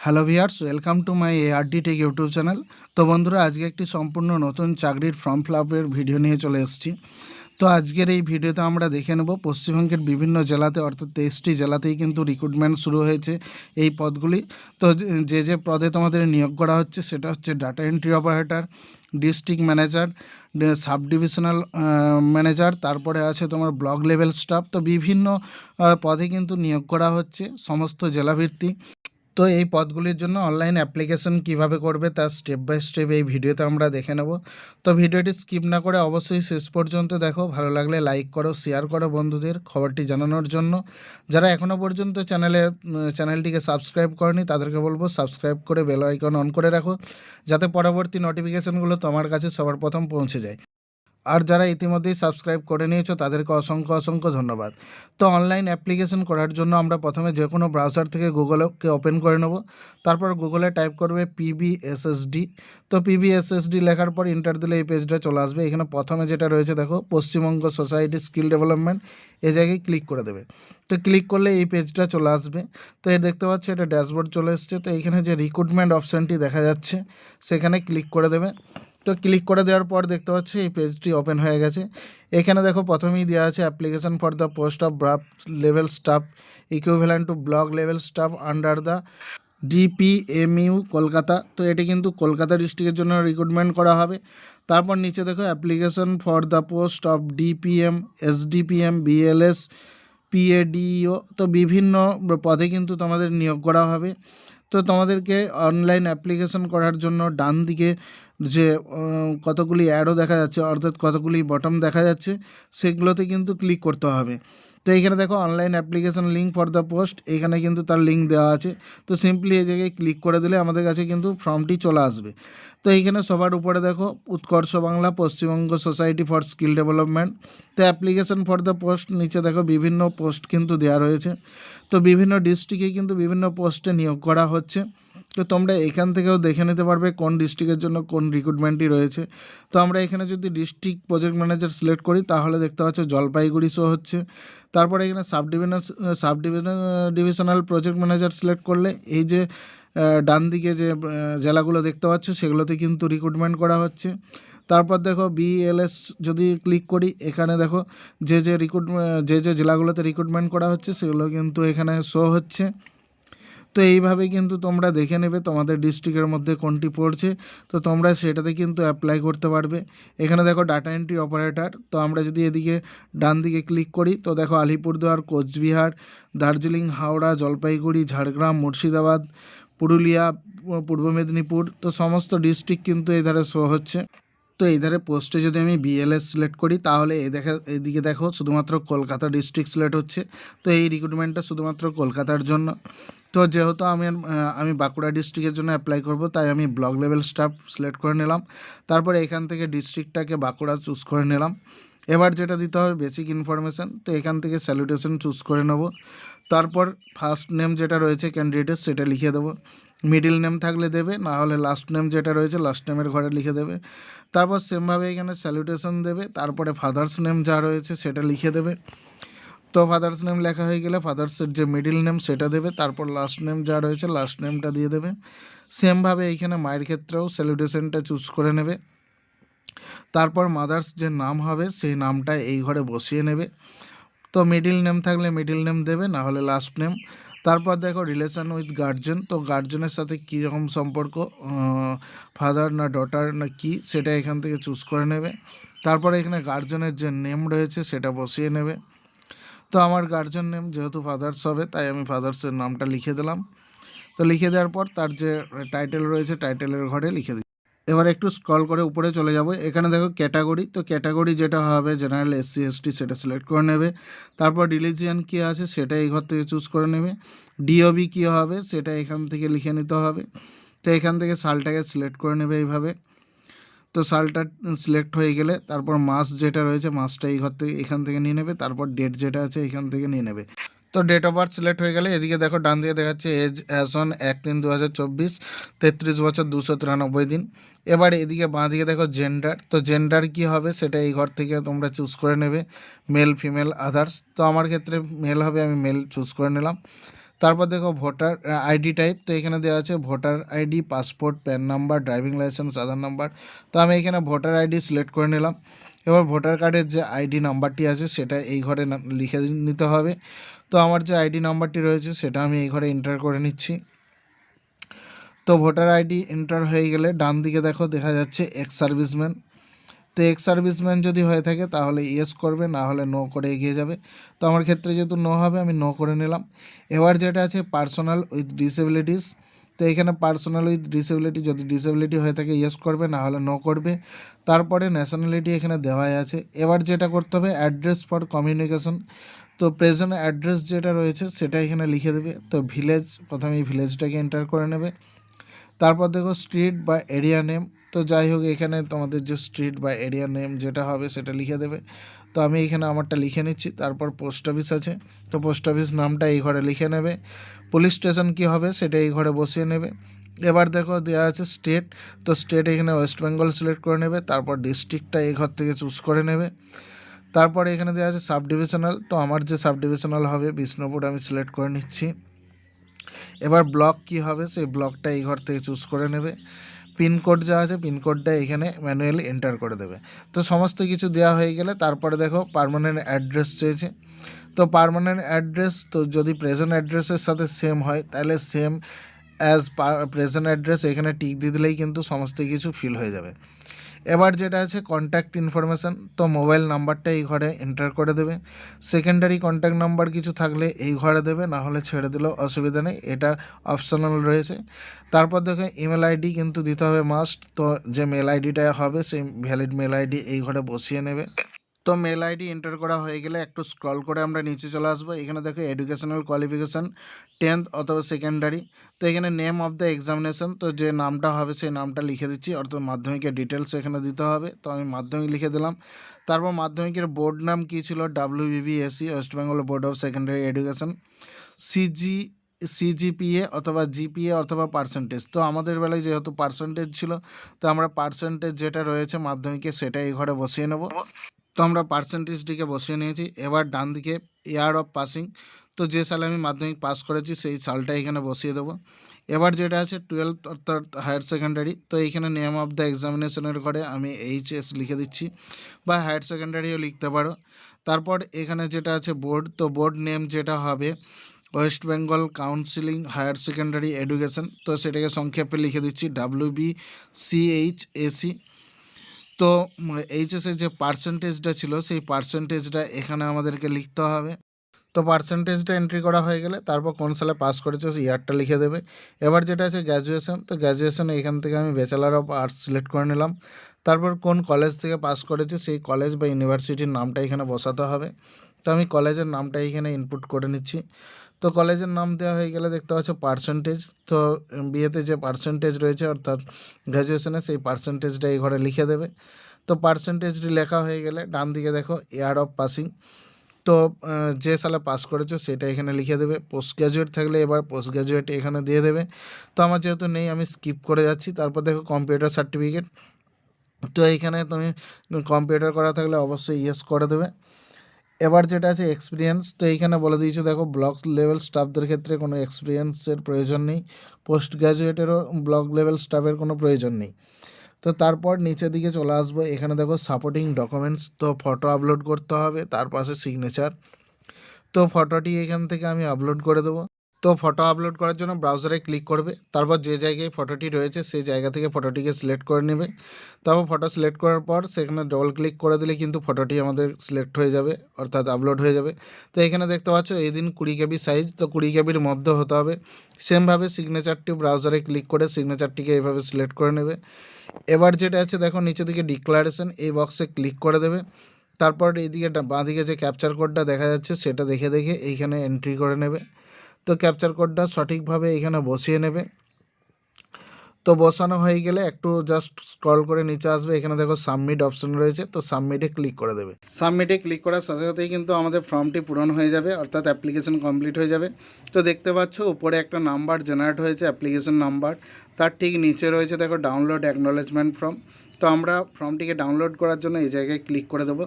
Hello viewers welcome to my ARD tech YouTube channel. তো বন্ধুরা, আজকে একটি সম্পূর্ণ নতুন চাকরির ফর্ম ফিল আপের ভিডিও নিয়ে চলে এসেছি। তো আজকের এই ভিডিওতে আমরা দেখে নেব, পশ্চিমবঙ্গের বিভিন্ন জেলাতে, অর্থাৎ তেইশটি জেলাতেই কিন্তু রিক্রুটমেন্ট শুরু হয়েছে এই পদগুলি। তো যে- যে পদে তোমাদের নিয়োগ করা হচ্ছে, সেটা হচ্ছে data entry operator district manager sub divisional manager তারপরে আছে তোমার ব্লক লেভেল স্টাফ তো বিভিন্ন পদে কিন্তু নিয়োগ করা হচ্ছে, সমস্ত জেলাভিত্তিক। তো এই পদগুলির জন্য অনলাইন অ্যাপ্লিকেশন কীভাবে করবে তার স্টেপ বাই স্টেপ এই ভিডিওতে আমরা দেখে নেব। তো ভিডিওটি স্কিপ না করে অবশ্যই শেষ পর্যন্ত দেখো। ভালো লাগলে লাইক করো, শেয়ার করো বন্ধুদের খবরটি জানানোর জন্য। যারা এখনও পর্যন্ত চ্যানেলে, চ্যানেলটিকে সাবস্ক্রাইব করেনি, তাদেরকে বলব সাবস্ক্রাইব করে বেল আইকন অন করে রাখো, যাতে পরবর্তী নোটিফিকেশনগুলো তোমার কাছে সবার প্রথম পৌঁছে যায়। আর যারা ইতিমধ্যেই সাবস্ক্রাইব করে নিয়েছো, তাদেরকে অসংখ্য অসংখ্য ধন্যবাদ। তো অনলাইন অ্যাপ্লিকেশন করার জন্য আমরা প্রথমে যে কোনো ব্রাউজার থেকে গুগলকে ওপেন করে নেব। তারপর গুগলে টাইপ করবে পিবিএসএসডি তো পিবিএসএসডি লেখার পর ইন্টার দিলে এই পেজটা চলে আসবে। এখানে প্রথমে যেটা রয়েছে, দেখো, পশ্চিমবঙ্গ সোসাইটি স্কিল ডেভেলপমেন্ট এই জায়গায় ক্লিক করে দেবে। তো ক্লিক করলে এই পেজটা চলে আসবে। তো এই দেখতে পাচ্ছ, এটা ড্যাশবোর্ড চলে এসছে। তো এখানে যে রিক্রুটমেন্ট অপশানটি দেখা যাচ্ছে, সেখানে ক্লিক করে দেবে। তো ক্লিক করে দেওয়ার পর দেখতে পাচ্ছি এই পেজটি ওপেন হয়ে গেছে। এখানে দেখো প্রথমেই দেওয়া আছে application for the post of braf level staff equivalent to block level staff under the DPMU Kolkata তো এটি কিন্তু কলকাতা ডিস্ট্রিক্টের জন্য রিক্রুটমেন্ট করা হবে। তারপর নিচে দেখো application for the post of DPM SDPM BLS PADO তো বিভিন্ন পদে কিন্তু তোমাদের নিয়োগ করা হবে। তো তোমাদেরকে অনলাইন অ্যাপ্লিকেশন করার জন্য ডান দিকে যে কতগুলি অ্যাডও দেখা যাচ্ছে, অর্থাৎ কতগুলি বটম দেখা যাচ্ছে, সেগুলোতে কিন্তু ক্লিক করতে হবে। তো এখানে দেখো online application link for the post এখানে কিন্তু তার লিঙ্ক দেওয়া আছে। তো সিম্পলি এই জায়গায় ক্লিক করে দিলে আমাদের কাছে কিন্তু ফর্মটি চলে আসবে। তো এইখানে সবার উপরে দেখো, Utkarsh Bangla, Paschimbanga society for skill development তো অ্যাপ্লিকেশন ফর দ্য পোস্ট নিচে দেখো বিভিন্ন পোস্ট কিন্তু দেওয়া রয়েছে। তো বিভিন্ন ডিস্ট্রিক্টে কিন্তু বিভিন্ন পোস্টে নিয়োগ করা হচ্ছে। তো তোমরা এখান থেকেও দেখে নিতে পারবে কোন ডিস্ট্রিক্টের জন্য কোন রিক্রুটমেন্টটি রয়েছে। তো আমরা এখানে যদি ডিস্ট্রিক্ট প্রজেক্ট ম্যানেজার সিলেক্ট করি, তাহলে দেখতে পাচ্ছ জলপাইগুড়ি শো হচ্ছে। তারপরে এখানে sub divisional sub divisional project manager select করলে এই যে ডান দিকে যে জেলাগুলো দেখতে পাচ্ছ, সেগুলোতে কিন্তু রিক্রুটমেন্ট করা হচ্ছে। তারপর দেখো বিএলএস যদি ক্লিক করি, এখানে দেখো যে যে রিক্রুট যে যে জেলাগুলোতে রিক্রুটমেন্ট করা হচ্ছে, সেগুলো কিন্তু এখানে শো হচ্ছে। তো এইভাবে কিন্তু তোমরা দেখে নেবে তোমাদের ডিস্ট্রিক্টের মধ্যে কোনটি পড়ছে। তো তোমরা সেটাতে কিন্তু অ্যাপ্লাই করতে পারবে। এখানে দেখো ডাটা এন্ট্রি অপারেটর তো আমরা যদি এদিকে ডান দিকে ক্লিক করি, তো দেখো আলিপুরদুয়ার, কোচবিহার, দার্জিলিং, হাওড়া, জলপাইগুড়ি, ঝাড়গ্রাম, মুর্শিদাবাদ, পুরুলিয়া পূর্ব মেদিনীপুর, তো সমস্ত ডিস্ট্রিক্ট কিন্তু এই ধারে শো হচ্ছে। তো এই ধারে পোস্টে যদি আমি বিএলএস সিলেক্ট করি, তাহলে এই দেখা এইদিকে দেখো শুধুমাত্র কলকাতা ডিস্ট্রিক্ট সিলেক্ট হচ্ছে। তো এই রিক্রুটমেন্টটা শুধুমাত্র কলকাতার জন্য। তো যেহেতু আমি আমি বাঁকুড়া ডিস্ট্রিক্টের জন্য অ্যাপ্লাই করব, তাই আমি ব্লক লেভেল স্টাফ সিলেক্ট করে নিলাম। তারপরে এখান থেকে ডিস্ট্রিক্টটাকে বাঁকুড়া চুজ করে নিলাম। এবার যেটা দিতে হবে বেসিক ইনফরমেশান তো এখান থেকে স্যালুটেশন চুজ করে নেব। তারপর ফার্স্ট নেম যেটা রয়েছে ক্যান্ডিডেটের সেটা লিখে দেবো। মিডিল নেম থাকলে দেবে, না হলে লাস্ট নেম যেটা রয়েছে লাস্ট নেমের ঘরে লিখে দেবে। তারপর সেমভাবে এখানে স্যালুটেশন দেবে, তারপরে ফাদার্স নেম যা রয়েছে, সেটা লিখে দেবে। তো ফাদার্স নেম লেখা হয়ে গেলে ফাদার্সের যে মিডিল নেম সেটা দেবে, তারপর লাস্ট নেম যা রয়েছে লাস্ট নেমটা দিয়ে দেবে। সেমভাবে এইখানে মায়ের ক্ষেত্রেও স্যালুটেশনটা চুজ করে নেবে। তারপর মাদার্স যে নাম হবে, সেই নামটা এই ঘরে বসিয়ে নেবে। তো মিডিল নেম থাকলে মিডিল নেম দেবে, না হলে লাস্ট নেম তারপর দেখো রিলেশন উইথ গার্জেন তো গার্জেনের সাথে কীরকম সম্পর্ক? ফাদার না ডটার না কি, সেটা এখান থেকে চুজ করে নেবে। তারপরে এখানে গার্জেনের যে নেম রয়েছে, সেটা বসিয়ে নেবে। তো আমার গার্জেন নেম যেহেতু ফাদার্স হবে, তাই আমি ফাদার্সের নামটা লিখে দিলাম। তো লিখে দেওয়ার পর তার যে টাইটেল রয়েছে টাইটেলের ঘরে লিখে দিই। এবার একটু স্ক্রল করে উপরে চলে যাব। এখানে দেখো ক্যাটাগরি তো ক্যাটাগরি যেটা হবে জেনারেল এসসি এসটি সেটা সিলেক্ট করে নেবে। তারপর রিলিজিয়ান কী আছে, সেটা এই ঘর থেকে চুজ করে নেবে। ডিওবি কী হবে, সেটা এখান থেকে লিখে নিতে হবে। তো এখান থেকে সালটাকে সিলেক্ট করে নেবে এইভাবে। তো সালটা সিলেক্ট হয়ে গেলে তারপর মাস যেটা রয়েছে মাসটা এই ঘর থেকে এখান থেকে নিয়ে নেবে, তারপর ডেট যেটা আছে এখান থেকে নিয়ে নেবে। তো ডেট অফ বার্থ সিলেক্ট হয়ে গেলে এদিকে দেখো ডান দিকে দেখাচ্ছে এজ অ্যাজ অন এক তিন দু হাজার চব্বিশ, তেত্রিশ বছর দুশো তিরানব্বই দিন। এবার এদিকে বাঁ দিকে দেখো জেন্ডার তো জেন্ডার কি হবে সেটা এই ঘর থেকে তোমরা চুজ করে নেবে মেল ফিমেল আদার্স তো আমার ক্ষেত্রে মেল হবে, আমি মেল চুজ করে নিলাম। তারপর দেখো ভোটার আইডি টাইপ তো এখানে দেওয়া আছে voter ID passport PAN number driving licence Aadhaar number তো আমি এখানে ভোটার আইডি সিলেক্ট করে নিলাম। এবার ভোটার কার্ডের যে আইডি নাম্বারটি আছে, সেটা এই ঘরে লিখে নিতে হবে। তো আমার যে আইডি নাম্বারটি রয়েছে, সেটা আমি এই ঘরে এন্টার করে নিচ্ছি। তো ভোটার আইডি এন্টার হয়ে গেলে ডান দিকে দেখো, দেখা যাচ্ছে এক্স সার্ভিসম্যান তো এক্স সার্ভিসম্যান যদি হয়ে থাকে তাহলে ইয়েস করবে, না হলে নো করে এগিয়ে যাবে। তো আমার ক্ষেত্রে যেহেতু নো হবে, আমি নো করে নিলাম। এবার যেটা আছে পার্সোনাল উইথ ডিসেবিলিটিস তো এখানে পার্সোনাল উইথ ডিসেবিলিটি যদি ডিসেবিলিটি হয়ে থাকে ইয়েস করবে, না হলে নো করবে। তারপরে ন্যাশনালিটি এখানে দেওয়াই আছে। এবার যেটা করতে হবে অ্যাড্রেস ফর কমিউনিকেশন তো প্রেজেন্ট অ্যাড্রেস যেটা রয়েছে সেটা এখানে লিখে দেবে। তো ভিলেজ প্রথমে এই ভিলেজটাকে এন্টার করে নেবে। তারপর দেখো স্ট্রিট বা এরিয়া নেম তো যাই হোক, এখানে তোমাদের যে স্ট্রিট বা এরিয়া নেম যেটা হবে সেটা লিখে দেবে। তো আমি এখানে আমারটা লিখে নিচ্ছি, তারপর পোস্ট অফিস আছে। তো পোস্ট অফিস নামটা এই ঘরে লিখে নেবে। পুলিশ স্টেশন কি হবে সেটা এই ঘরে বসিয়ে নেবে। এবার দেখো দেওয়া আছে স্টেট তো স্টেট এখানে ওয়েস্ট বেঙ্গল সিলেক্ট করে নেবে, তারপর ডিস্ট্রিক্টটা এই ঘর থেকে চুজ করে নেবে। তারপরে এখানে দেওয়া আছে সাব ডিভিশনাল তো আমার যে সাব ডিভিশনাল হবে, বিষ্ণুপুর আমি সিলেক্ট করে নিচ্ছি। এবার ব্লক কি হবে, সেই ব্লকটা এই ঘর থেকে চুজ করে নেবে। পিনকোড যা আছে, পিনকোডটা এখানে ম্যানুয়ালি এন্টার করে দেবে। তো সমস্ত কিছু দেওয়া হয়ে গেলে তারপরে দেখো পারমানেন্ট অ্যাড্রেস চেয়েছে তো পারমানেন্ট অ্যাড্রেস, তো যদি প্রেজেন্ট অ্যাড্রেসের সাথে সেম হয়, তাহলে সেম অ্যাজ প্রেজেন্ট অ্যাড্রেস এখানে টিক দিয়ে দিলেই কিন্তু সমস্ত কিছু ফিল হয়ে যাবে। এবার যেটা আছে কন্ট্যাক্ট ইনফরমেশান তো মোবাইল নাম্বারটা এই ঘরে এন্টার করে দেবে। সেকেন্ডারি কন্ট্যাক্ট নাম্বার কিছু থাকলে এই ঘরে দেবে না হলে ছেড়ে দিলেও অসুবিধা নেই, এটা অপশনাল রয়েছে। তারপর দেখে ইমেল আইডি কিন্তু দিতে হবে মাস্ট তো যে মেল আইডিটা হবে, সেই ভ্যালিড মেল আইডি এই ঘরে বসিয়ে নেবে। তো মেল আইডি এন্টার করা হয়ে গেলে একটু স্ক্রল করে আমরা নিচে চলে আসব। এখানে দেখো এডুকেশনাল কোয়ালিফিকেশান টেন্থ অথবা সেকেন্ডারি তো এখানে নেম অফ দ্য এক্সামিনেশন তো যে নামটা হবে সেই নামটা লিখে দিচ্ছি। অর্থাৎ মাধ্যমিকের ডিটেলস এখানে দিতে হবে। তো আমি মাধ্যমিক লিখে দিলাম। তারপর মাধ্যমিকের বোর্ড নাম কী ছিল? WBBSC West Bengal board of secondary education CG CGPA অথবা জিপিএ অথবা পার্সেন্টেজ তো আমাদের বেলায় যেহেতু পার্সেন্টেজ ছিল, তো আমরা পার্সেন্টেজ যেটা রয়েছে মাধ্যমিকে সেটাই ঘরে বসিয়ে নেব। তো আমরা পার্সেন্টেজটিকে বসিয়ে নিয়েছি। এবার ডান দিকে ইয়ার অফ পাসিং তো যে সালে আমি মাধ্যমিক পাস করেছি, সেই সালটা এখানে বসিয়ে দেবো। এবার যেটা আছে টুয়েলভ অর্থাৎ হায়ার সেকেন্ডারি তো এইখানে নেম অফ দ্য এক্সামিনেশনের ঘরে আমি এইচ এস লিখে দিচ্ছি বা হায়ার সেকেন্ডারিও লিখতে পারো। তারপর এখানে যেটা আছে বোর্ড তো বোর্ড নেম যেটা হবে West Bengal counselling higher secondary education তো সেটাকে সংক্ষেপে লিখে দিচ্ছি ডাব্লিউ বি সিএইচ এসি তো এইচএসের যে পার্সেন্টেজটা ছিল, সেই পার্সেন্টেজটা এখানে আমাদেরকে লিখতে হবে। তো পার্সেন্টেজটা এন্ট্রি করা হয়ে গেলে তারপর কোন সালে পাস করেছে সেই ইয়ারটা লিখে দেবে। এবার যেটা আছে গ্র্যাজুয়েশন তো গ্র্যাজুয়েশন এখান থেকে আমি ব্যাচেলার অফ আর্টস সিলেক্ট করে নিলাম। তারপর কোন কলেজ থেকে পাস করেছে সেই কলেজ বা ইউনিভার্সিটির নামটা এখানে বসাতে হবে। তো আমি কলেজের নামটা এখানে ইনপুট করে নিচ্ছি। তো কলেজের নাম দেওয়া হয়ে গেলে দেখতে পাচ্ছ পার্সেন্টেজ তো বিয়েতে যে পার্সেন্টেজ রয়েছে অর্থাৎ গ্র্যাজুয়েশনে সেই পার্সেন্টেজটা এই ঘরে লিখে দেবে। তো পার্সেন্টেজটি লেখা হয়ে গেলে ডান দিকে দেখো ইয়ার অফ পাসিং তো যে সালে পাস করেছ সেটা এখানে লিখে দেবে। পোস্ট গ্র্যাজুয়েট থাকলে এবার পোস্ট গ্র্যাজুয়েট এখানে দিয়ে দেবে। তো আমার যেহেতু নেই, আমি স্কিপ করে যাচ্ছি। তারপর দেখো কম্পিউটার সার্টিফিকেট তো এইখানে তুমি কম্পিউটার করা থাকলে অবশ্যই ইয়েস করে দেবে। এবার যেটা আছে এক্সপিরিয়েন্স তো এইখানে বলে দিয়েছে, দেখো ব্লক লেভেল স্টাফদের ক্ষেত্রে কোনো এক্সপিরিয়েন্সের প্রয়োজন নেই। পোস্ট গ্র্যাজুয়েটেরও ব্লক লেভেল স্টাফের কোনো প্রয়োজন নেই। তো তারপর নিচের দিকে চলে আসব। এখানে দেখো সাপোর্টিং ডকুমেন্টস তো ফটো আপলোড করতে হবে, তার পাশে সিগনেচার তো ফটোটি এখান থেকে আমি আপলোড করে দেবো। তো ফটো আপলোড করার জন্য ব্রাউজারে ক্লিক করবে। তারপর যে জায়গায় ফটোটি রয়েছে, সেই জায়গা থেকে ফটোটিকে সিলেক্ট করে নেবে। তারপর ফটো সিলেক্ট করার পর সেখানে ডবল ক্লিক করে দিলে কিন্তু ফটোটি আমাদের সিলেক্ট হয়ে যাবে, অর্থাৎ আপলোড হয়ে যাবে। তো এখানে দেখতে পাচ্ছ, এই দিন কুড়ি কেবি সাইজ তো কুড়ি কেবির মধ্যে হতে হবে। সেমভাবে সিগনেচারটি ব্রাউজারে ক্লিক করে সিগনেচারটিকে এইভাবে সিলেক্ট করে নেবে। এবার যেটা আছে, দেখো নিচে দিকে ডিক্লারেশন এই বক্সে ক্লিক করে দেবে। তারপর এইদিকে বাঁদিকে যে ক্যাপচার কোডটা দেখা যাচ্ছে, সেটা দেখে দেখে এইখানে এন্ট্রি করে নেবে। তো ক্যাপচার কোডটা সঠিকভাবে এখানে বসিয়ে নেবে। তো বসানো হয়ে গেলে একটু জাস্ট স্ক্রল করে নিচে আসবে। এখানে দেখো সাবমিট অপশন রয়েছে, তো সাবমিটে ক্লিক করে দেবে। সাবমিটে ক্লিক করার সাথে সাথেই কিন্তু আমাদের ফর্মটি পূরণ হয়ে যাবে, অর্থাৎ অ্যাপ্লিকেশন কমপ্লিট হয়ে যাবে। তো দেখতে পাচ্ছ, উপরে একটা নাম্বার জেনারেট হয়েছে অ্যাপ্লিকেশন নাম্বার তার ঠিক নিচে রয়েছে, দেখো ডাউনলোড অ্যাকনোলেজমেন্ট ফর্ম তো আমরা ফর্মটিকে ডাউনলোড করার জন্য এই জায়গায় ক্লিক করে দেবো।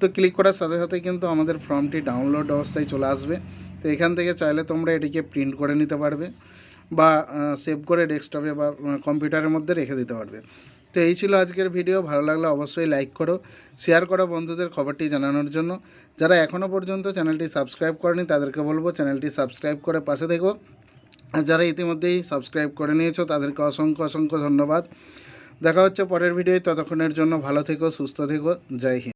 তো ক্লিক করার সাথে সাথে কিন্তু আমাদের ফর্মটি ডাউনলোড অবস্থায় চলে আসবে। তো এখান থেকে চাইলে তোমরা এটিকে প্রিন্ট করে নিতে পারবে বা সেভ করে ডেস্কটপে বা কম্পিউটারের মধ্যে রেখে দিতে পারবে। তো এই ছিল আজকের ভিডিও ভালো লাগলে অবশ্যই লাইক করো শেয়ার করো বন্ধুদের খবরটি জানানোর জন্য। যারা এখনও পর্যন্ত চ্যানেলটি সাবস্ক্রাইব করেনি, তাদেরকে বলব চ্যানেলটি সাবস্ক্রাইব করে পাশে থেকো। আর যারা ইতিমধ্যেই সাবস্ক্রাইব করে নিয়েছো, তাদেরকে অসংখ্য অসংখ্য ধন্যবাদ। দেখা হচ্ছে পরের ভিডিওয় ততক্ষণের জন্য ভালো থেকো, সুস্থ থেকো। জয় হিন্দ।